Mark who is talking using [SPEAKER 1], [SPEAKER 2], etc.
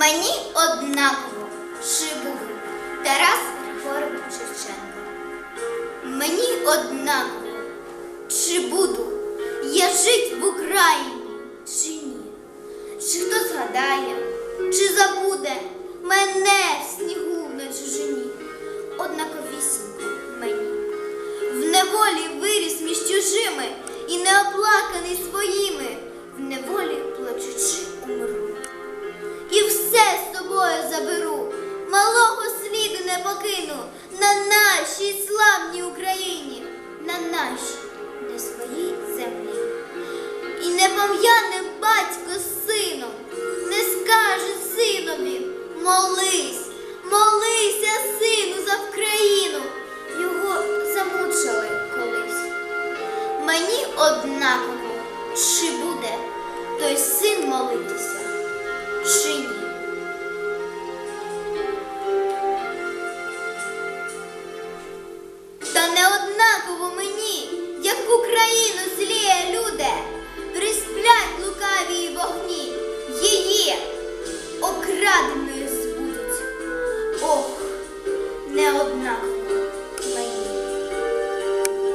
[SPEAKER 1] Мені однаково чи буду Тарас Григорович Шевченко. Мені однаково, чи буду я жить в Україні, чи ні. Чи хто згадає, чи забуде мене в снігу на чужині. Однаковісінько мені. В неволі виріс між чужими і неоплаканий своїми, в неволі плачучи умру. на нашій славній Україні, на нашій на своїй землі. І не пом'яне батько з сином, не скаже синові, молись, молися, сину, за Вкраїну. Його замучили колись. Мені однаково, чи буде той син молитися. краденої збудуть. Ох, не однаково.